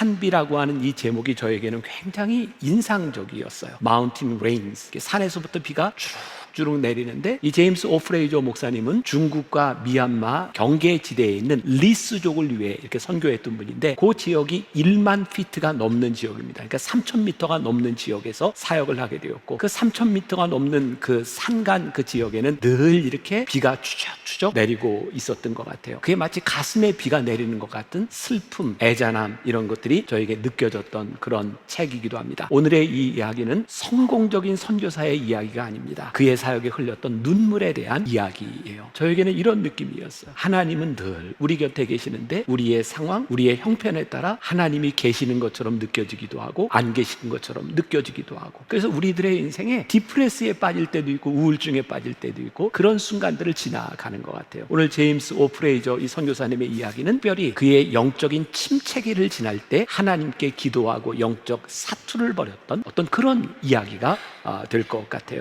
산비라고 하는 이 제목이 저에게는 굉장히 인상적이었어요. Mountain Rains. 산에서부터 비가 쭉 쭉 내리는데 이 제임스 오프레이저 목사님은 중국과 미얀마 경계 지대에 있는 리스족을 위해 이렇게 선교했던 분인데 그 지역이 1만 피트가 넘는 지역입니다. 그러니까 3천 미터가 넘는 지역에서 사역을 하게 되었고 그 3천 미터가 넘는 그 산간 그 지역에는 늘 이렇게 비가 추적추적 내리고 있었던 것 같아요. 그게 마치 가슴에 비가 내리는 것 같은 슬픔, 애잔함 이런 것들이 저에게 느껴졌던 그런 책이기도 합니다. 오늘의 이 이야기는 성공적인 선교사의 이야기가 아닙니다. 그의 사역에 흘렸던 눈물에 대한 이야기예요. 저에게는 이런 느낌이었어요. 하나님은 늘 우리 곁에 계시는데 우리의 상황, 우리의 형편에 따라 하나님이 계시는 것처럼 느껴지기도 하고 안 계시는 것처럼 느껴지기도 하고 그래서 우리들의 인생에 디프레스에 빠질 때도 있고 우울증에 빠질 때도 있고 그런 순간들을 지나가는 것 같아요. 오늘 제임스 오프레이저 이 선교사님의 이야기는 특별히 그의 영적인 침체기를 지날 때 하나님께 기도하고 영적 사투를 벌였던 어떤 그런 이야기가 될 것 같아요.